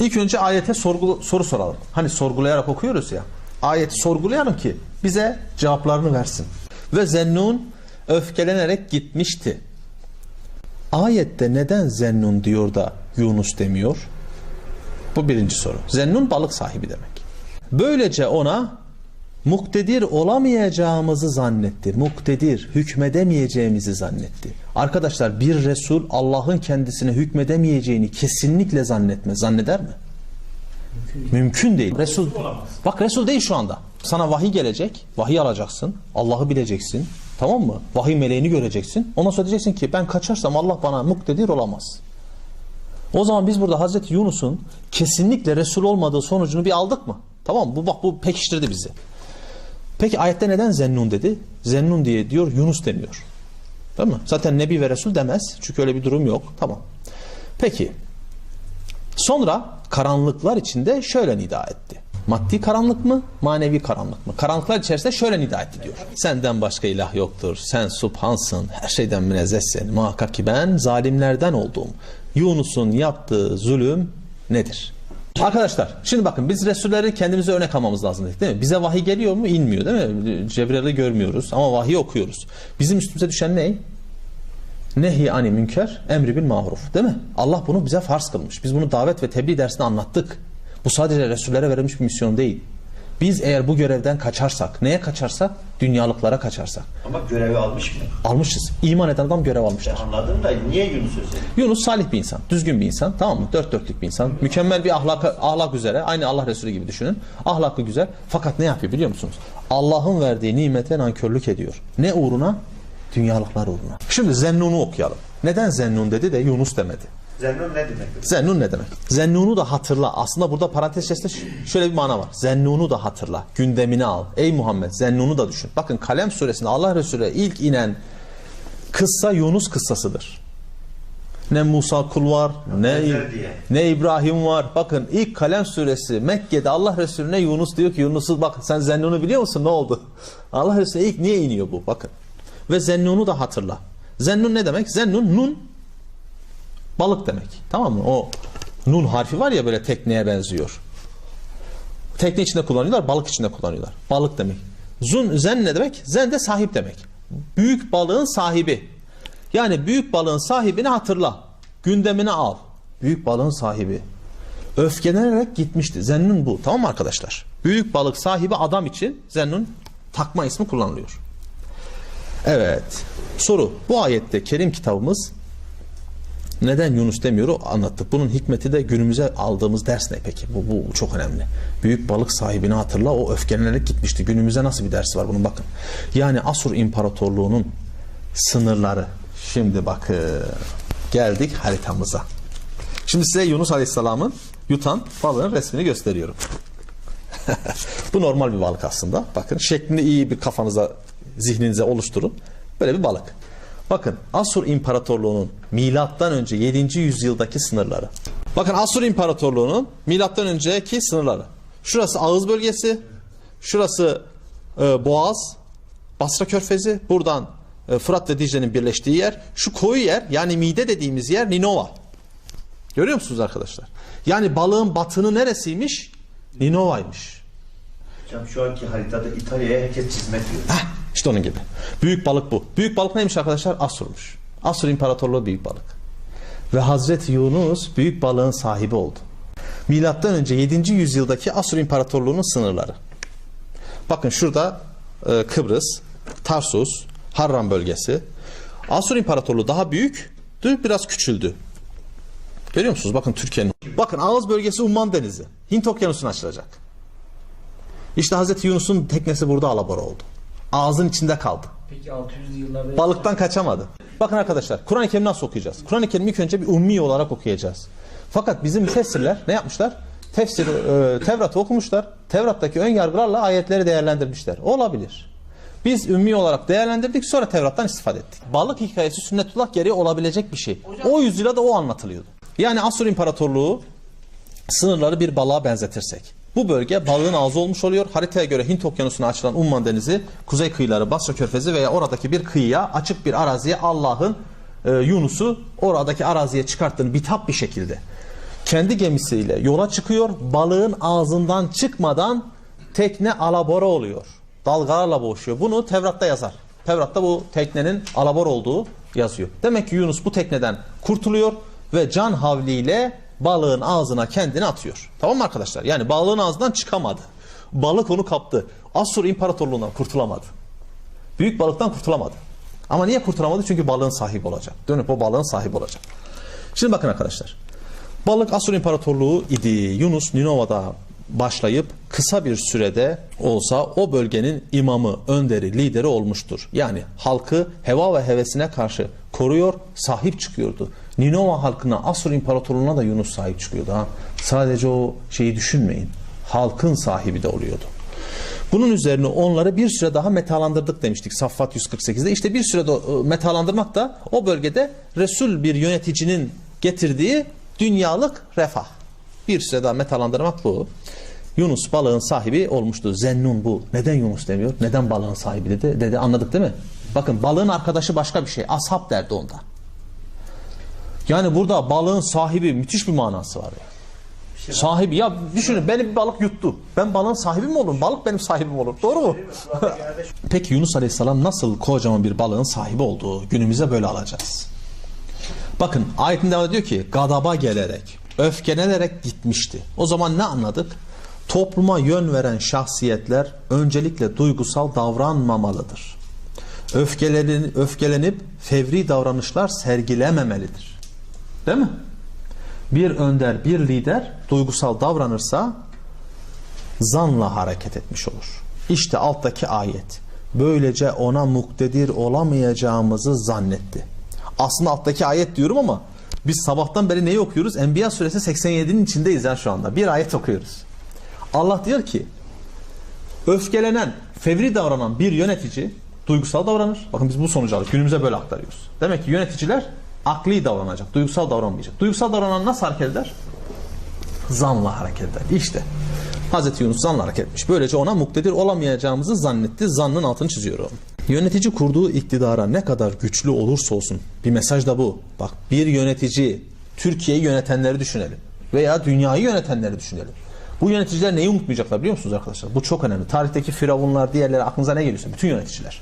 İlk önce ayete sorgulu, soru soralım. Hani sorgulayarak okuyoruz ya. Ayeti sorgulayalım ki bize cevaplarını versin. Ve Zennun öfkelenerek gitmişti. Ayette neden Zennun diyor da Yunus demiyor? Bu birinci soru. Zennun balık sahibi demek. Böylece ona muktedir olamayacağımızı zannetti. Muktedir, hükmedemeyeceğimizi zannetti. Arkadaşlar bir Resul Allah'ın kendisine hükmedemeyeceğini kesinlikle zannetmez. Zanneder mi? Mümkün değil. Resul Bak Resul değil şu anda. Sana vahiy gelecek. Vahiy alacaksın. Allah'ı bileceksin. Tamam mı? Vahiy meleğini göreceksin. Ondan sonra diyeceksin ki ben kaçarsam Allah bana muktedir olamaz. O zaman biz burada Hazreti Yunus'un kesinlikle Resul olmadığı sonucunu bir aldık mı? Tamam mı? Bu bak bu pekiştirdi bizi. Peki ayette neden Zennun dedi? Zennun diye diyor Yunus demiyor. Değil mi? Zaten Nebi ve Resul demez. Çünkü öyle bir durum yok. Tamam. Peki. Sonra karanlıklar içinde şöyle nida etti. Maddi karanlık mı? Manevi karanlık mı? Karanlıklar içerisinde şöyle nida etti diyor. Senden başka ilah yoktur. Sen subhansın. Her şeyden münezzehsin. Muhakkak ki ben zalimlerden oldum. Yunus'un yaptığı zulüm nedir? Arkadaşlar şimdi bakın biz Resulleri kendimize örnek almamız lazım dedik değil mi? Bize vahiy geliyor mu? İnmiyor değil mi? Cebrail'i görmüyoruz ama vahiy okuyoruz. Bizim üstümüze düşen ne? Nehi ani münker, emri bil maruf. Değil mi? Allah bunu bize farz kılmış. Biz bunu davet ve tebliğ dersinde anlattık. Bu sadece Resullere verilmiş bir misyon değil. Biz eğer bu görevden kaçarsak, neye kaçarsak? Dünyalıklara kaçarsak. Ama görevi almış mı? Almışız. İman eden adam görev almışlar. Anladım da niye Yunus özel? Yunus salih bir insan, düzgün bir insan, tamam mı? Dört dörtlük bir insan, mükemmel bir ahlak, ahlak üzere, aynı Allah Resulü gibi düşünün. Ahlaklı güzel. Fakat ne yapıyor biliyor musunuz? Allah'ın verdiği nimete nankörlük ediyor. Ne uğruna? Dünyalıklar uğruna. Şimdi Zennun'u okuyalım. Neden Zennun dedi de Yunus demedi? Zennun ne demek? Zennun ne demek? Zennun'u da hatırla. Aslında burada parantez içerisinde şöyle bir mana var. Zennun'u da hatırla. Gündemine al. Ey Muhammed Zennun'u da düşün. Bakın Kalem suresinde Allah Resulü'ne ilk inen kıssa Yunus kıssasıdır. Ne Musa kul var, ne, ne İbrahim var. Bakın ilk Kalem suresi Mekke'de Allah Resulüne Yunus diyor ki Yunus'u bak sen Zennun'u biliyor musun ne oldu? Allah Resulü ilk niye iniyor bu? Bakın. Ve Zennun'u da hatırla. Zennun ne demek? Zennun nun balık demek. Tamam mı? O nun harfi var ya böyle tekneye benziyor. Tekne içinde kullanıyorlar, balık içinde kullanıyorlar. Balık demek. Zun, zen ne demek? Zen de sahip demek. Büyük balığın sahibi. Yani büyük balığın sahibini hatırla. Gündemine al. Büyük balığın sahibi. Öfkelenerek gitmişti. Zennun bu. Tamam mı arkadaşlar? Büyük balık sahibi adam için Zennun takma ismi kullanılıyor. Evet. Soru. Bu ayette Kerim kitabımız neden Yunus demiyor anlattık. Bunun hikmeti de günümüze aldığımız ders ne peki? Bu, bu çok önemli. Büyük balık sahibini hatırla o öfkelenerek gitmişti. Günümüze nasıl bir dersi var bunun bakın. Yani Asur İmparatorluğu'nun sınırları. Şimdi bakın geldik haritamıza. Şimdi size Yunus Aleyhisselam'ın yutan balığın resmini gösteriyorum. Bu normal bir balık aslında. Bakın şeklini iyi bir kafanıza, zihninize oluşturun. Böyle bir balık. Bakın Asur İmparatorluğu'nun milattan önce 7. yüzyıldaki sınırları. Bakın Asur İmparatorluğu'nun milattan önceki sınırları. Şurası ağız bölgesi, şurası e, Boğaz, Basra Körfezi, buradan e, Fırat ve Dicle'nin birleştiği yer. Şu koyu yer yani mide dediğimiz yer Ninova. Görüyor musunuz arkadaşlar? Yani balığın batını neresiymiş? Ninova'ymış. Hocam şu anki haritada İtalya'ya herkes çizmek diyor. Heh, işte onun gibi. Büyük balık bu. Büyük balık neymiş arkadaşlar? Asur'muş. Asur İmparatorluğu büyük balık. Ve Hazreti Yunus büyük balığın sahibi oldu. Milattan önce 7. yüzyıldaki Asur İmparatorluğu'nun sınırları. Bakın şurada e, Kıbrıs, Tarsus, Harran bölgesi. Asur İmparatorluğu daha büyüktü, biraz küçüldü. Görüyor musunuz? Bakın Türkiye'nin. Bakın ağız bölgesi Umman Denizi. Hint Okyanusu'na açılacak. İşte Hazreti Yunus'un teknesi burada alabora oldu. Ağzın içinde kaldı. Peki 600'lü yıllarda Balıktan kaçamadı. Bakın arkadaşlar Kur'an-ı Kerim'i nasıl okuyacağız? Kur'an-ı Kerim'i ilk önce bir ummi olarak okuyacağız. Fakat bizim müfessirler ne yapmışlar? Tefsir, e, Tevrat'ı okumuşlar. Tevrat'taki ön yargılarla ayetleri değerlendirmişler. Olabilir. Biz ümmi olarak değerlendirdik sonra Tevrat'tan istifade ettik. Balık hikayesi sünnetullah gereği olabilecek bir şey. O yüzyıla da o anlatılıyordu. Yani Asur İmparatorluğu sınırları bir balığa benzetirsek. Bu bölge balığın ağzı olmuş oluyor. Haritaya göre Hint Okyanusu'na açılan Umman Denizi, kuzey kıyıları Basra Körfezi veya oradaki bir kıyıya, açık bir araziye Allah'ın e, Yunus'u oradaki araziye çıkarttığını bitap bir şekilde. kendi gemisiyle yola çıkıyor. Balığın ağzından çıkmadan tekne alabora oluyor. Dalgalarla boğuşuyor. Bunu Tevrat'ta yazar. Tevrat'ta bu teknenin alabor olduğu yazıyor. Demek ki Yunus bu tekneden kurtuluyor ve can havliyle balığın ağzına kendini atıyor. Tamam mı arkadaşlar? Yani balığın ağzından çıkamadı. Balık onu kaptı. Asur İmparatorluğundan kurtulamadı. Büyük balıktan kurtulamadı. Ama niye kurtulamadı? Çünkü balığın sahibi olacak. Dönüp o balığın sahibi olacak. Şimdi bakın arkadaşlar. Balık Asur İmparatorluğu idi. Yunus Ninova'da başlayıp kısa bir sürede olsa o bölgenin imamı, önderi, lideri olmuştur. Yani halkı heva ve hevesine karşı koruyor, sahip çıkıyordu. Ninova halkına, Asur İmparatorluğu'na da Yunus sahip çıkıyordu. Ha. Sadece o şeyi düşünmeyin. Halkın sahibi de oluyordu. Bunun üzerine onları bir süre daha metalandırdık demiştik Saffat 148'de. İşte bir süre de e, metalandırmak da o bölgede Resul bir yöneticinin getirdiği dünyalık refah. Bir süre daha metalandırmak bu. Yunus balığın sahibi olmuştu. Zennun bu. Neden Yunus demiyor? Neden balığın sahibi dedi? Dedi anladık değil mi? Bakın balığın arkadaşı başka bir şey. Ashab derdi onda. Yani burada balığın sahibi müthiş bir manası var ya. Sahibi ya düşünün beni bir balık yuttu. Ben balığın sahibi mi olurum? Balık benim sahibim olur. Doğru mu? Peki Yunus Aleyhisselam nasıl kocaman bir balığın sahibi olduğu günümüze böyle alacağız. Bakın ayetin devamında diyor ki gadaba gelerek, öfkelenerek gitmişti. O zaman ne anladık? Topluma yön veren şahsiyetler öncelikle duygusal davranmamalıdır. Öfkelerin, öfkelenip fevri davranışlar sergilememelidir. Değil mi? Bir önder, bir lider duygusal davranırsa zanla hareket etmiş olur. İşte alttaki ayet. Böylece ona muktedir olamayacağımızı zannetti. Aslında alttaki ayet diyorum ama biz sabahtan beri neyi okuyoruz? Enbiya suresi 87'nin içindeyiz ya şu anda. Bir ayet okuyoruz. Allah diyor ki öfkelenen, fevri davranan bir yönetici duygusal davranır. Bakın biz bu sonucu aldık. Günümüze böyle aktarıyoruz. Demek ki yöneticiler akli davranacak, duygusal davranmayacak. Duygusal davranan nasıl hareket eder? Zanla hareket eder. İşte Hazreti Yunus zanla hareket etmiş. Böylece ona muktedir olamayacağımızı zannetti. Zannın altını çiziyorum. Yönetici kurduğu iktidara ne kadar güçlü olursa olsun bir mesaj da bu. Bak bir yönetici Türkiye'yi yönetenleri düşünelim veya dünyayı yönetenleri düşünelim. Bu yöneticiler neyi unutmayacaklar biliyor musunuz arkadaşlar? Bu çok önemli. Tarihteki firavunlar, diğerleri aklınıza ne geliyorsa bütün yöneticiler.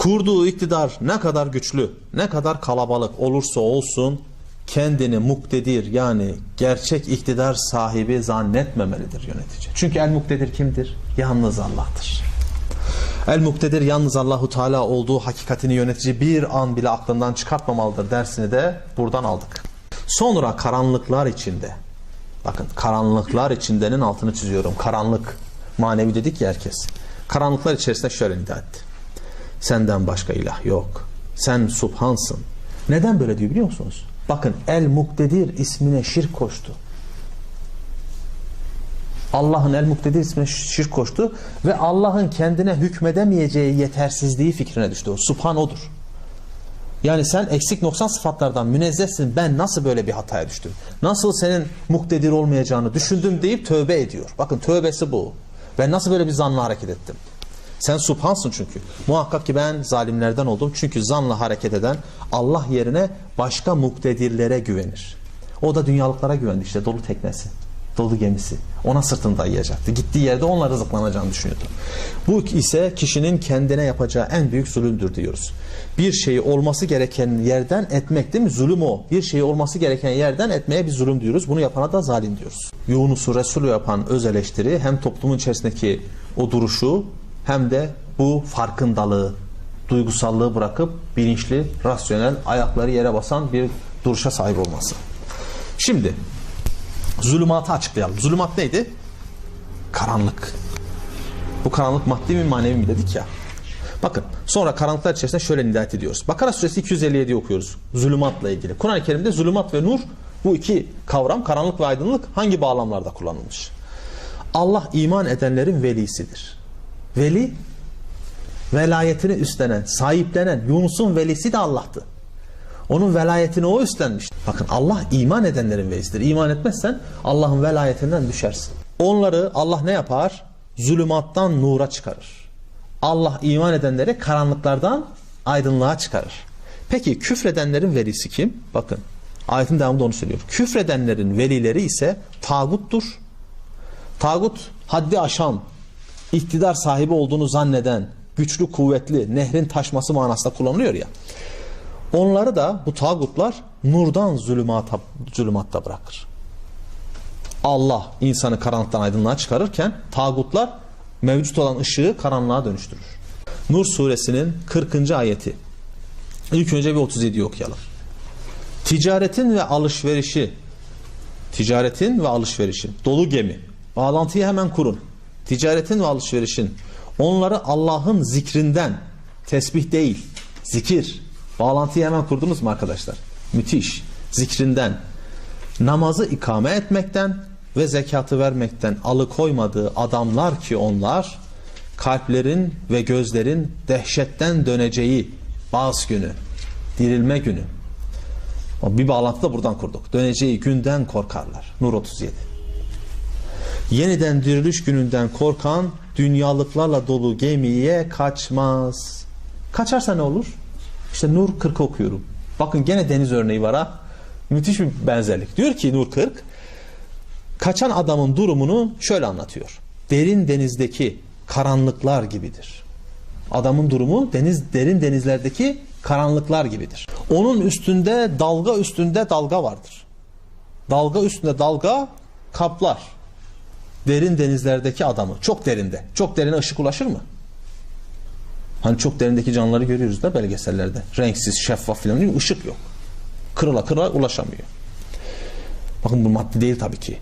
Kurduğu iktidar ne kadar güçlü, ne kadar kalabalık olursa olsun kendini muktedir yani gerçek iktidar sahibi zannetmemelidir yönetici. Çünkü el muktedir kimdir? Yalnız Allah'tır. El muktedir yalnız Allahu Teala olduğu hakikatini yönetici bir an bile aklından çıkartmamalıdır dersini de buradan aldık. Sonra karanlıklar içinde bakın karanlıklar içindenin altını çiziyorum. Karanlık manevi dedik ya herkes. Karanlıklar içerisinde şöyle nida etti. Senden başka ilah yok. Sen subhansın. Neden böyle diyor biliyor musunuz? Bakın El Muktedir ismine şirk koştu. Allah'ın El Muktedir ismine şirk koştu ve Allah'ın kendine hükmedemeyeceği yetersizliği fikrine düştü. O subhan odur. Yani sen eksik noksan sıfatlardan münezzehsin. Ben nasıl böyle bir hataya düştüm? Nasıl senin muktedir olmayacağını düşündüm deyip tövbe ediyor. Bakın tövbesi bu. Ben nasıl böyle bir zanla hareket ettim? Sen subhansın çünkü. Muhakkak ki ben zalimlerden oldum. Çünkü zanla hareket eden Allah yerine başka muktedirlere güvenir. O da dünyalıklara güvendi işte dolu teknesi, dolu gemisi. Ona sırtını dayayacaktı. Gittiği yerde onunla rızıklanacağını düşünüyordu. Bu ise kişinin kendine yapacağı en büyük zulümdür diyoruz. Bir şeyi olması gereken yerden etmek değil mi? Zulüm o. Bir şeyi olması gereken yerden etmeye bir zulüm diyoruz. Bunu yapana da zalim diyoruz. Yunus'u Resul yapan öz eleştiri hem toplumun içerisindeki o duruşu hem de bu farkındalığı, duygusallığı bırakıp bilinçli, rasyonel, ayakları yere basan bir duruşa sahip olması. Şimdi zulümatı açıklayalım. Zulümat neydi? Karanlık. Bu karanlık maddi mi manevi mi dedik ya. Bakın sonra karanlıklar içerisinde şöyle nidayet ediyoruz. Bakara suresi 257 okuyoruz. Zulümatla ilgili. Kur'an-ı Kerim'de zulümat ve nur bu iki kavram karanlık ve aydınlık hangi bağlamlarda kullanılmış? Allah iman edenlerin velisidir. Veli velayetini üstlenen, sahiplenen Yunus'un velisi de Allah'tı. Onun velayetini o üstlenmiş. Bakın Allah iman edenlerin velisidir. İman etmezsen Allah'ın velayetinden düşersin. Onları Allah ne yapar? Zulümattan nura çıkarır. Allah iman edenleri karanlıklardan aydınlığa çıkarır. Peki küfredenlerin velisi kim? Bakın Ayetin devamında onu söylüyor. Küfredenlerin velileri ise tağuttur. Tağut haddi aşan, iktidar sahibi olduğunu zanneden, güçlü kuvvetli, nehrin taşması manasında kullanılıyor ya. Onları da bu tağutlar nurdan zulümata, zulümatta bırakır. Allah insanı karanlıktan aydınlığa çıkarırken tağutlar mevcut olan ışığı karanlığa dönüştürür. Nur suresinin 40. ayeti. İlk önce bir 37'yi okuyalım. Ticaretin ve alışverişi ticaretin ve alışverişin dolu gemi. Bağlantıyı hemen kurun. Ticaretin ve alışverişin onları Allah'ın zikrinden tesbih değil, zikir. Bağlantıyı hemen kurdunuz mu arkadaşlar? Müthiş. Zikrinden namazı ikame etmekten ve zekatı vermekten alıkoymadığı adamlar ki onlar kalplerin ve gözlerin dehşetten döneceği bazı günü, dirilme günü. Bir bağlantı da buradan kurduk. Döneceği günden korkarlar. Nur 37. Yeniden diriliş gününden korkan dünyalıklarla dolu gemiye kaçmaz. Kaçarsa ne olur? İşte Nur 40 okuyorum. Bakın gene deniz örneği var ha. Müthiş bir benzerlik. Diyor ki Nur 40 kaçan adamın durumunu şöyle anlatıyor. Derin denizdeki karanlıklar gibidir. Adamın durumu deniz derin denizlerdeki karanlıklar gibidir. Onun üstünde dalga üstünde dalga vardır. Dalga üstünde dalga kaplar. Derin denizlerdeki adamı çok derinde. Çok derine ışık ulaşır mı? Hani çok derindeki canlıları görüyoruz da belgesellerde. Renksiz, şeffaf filan değil mi? Işık yok. Kırıla kırıla ulaşamıyor. Bakın bu madde değil tabii ki.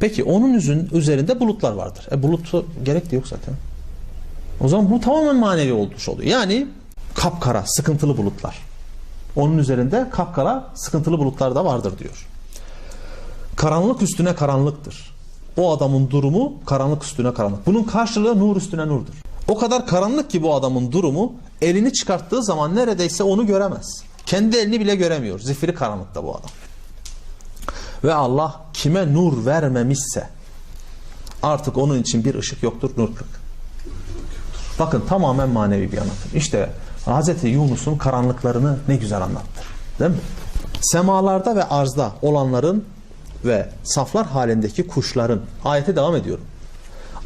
Peki onun üzün, üzerinde bulutlar vardır. E bulut gerek de yok zaten. O zaman bu tamamen manevi olmuş oluyor. Yani kapkara, sıkıntılı bulutlar. Onun üzerinde kapkara, sıkıntılı bulutlar da vardır diyor. Karanlık üstüne karanlıktır. O adamın durumu karanlık üstüne karanlık. Bunun karşılığı nur üstüne nurdur. O kadar karanlık ki bu adamın durumu elini çıkarttığı zaman neredeyse onu göremez. Kendi elini bile göremiyor. Zifiri karanlıkta bu adam. Ve Allah kime nur vermemişse artık onun için bir ışık yoktur, nur kırık. Bakın tamamen manevi bir anlatım. İşte Hz. Yunus'un karanlıklarını ne güzel anlattı. Değil mi? Semalarda ve arzda olanların ve saflar halindeki kuşların ayete devam ediyorum.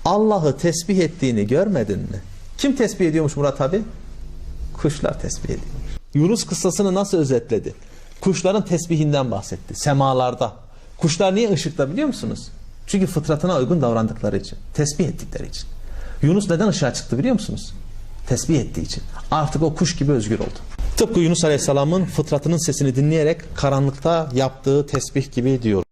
Allah'ı tesbih ettiğini görmedin mi? Kim tesbih ediyormuş Murat abi? Kuşlar tesbih ediyor. Yunus kıssasını nasıl özetledi? Kuşların tesbihinden bahsetti. Semalarda. Kuşlar niye ışıkta biliyor musunuz? Çünkü fıtratına uygun davrandıkları için. Tesbih ettikleri için. Yunus neden ışığa çıktı biliyor musunuz? Tesbih ettiği için. Artık o kuş gibi özgür oldu. Tıpkı Yunus Aleyhisselam'ın fıtratının sesini dinleyerek karanlıkta yaptığı tesbih gibi diyoruz.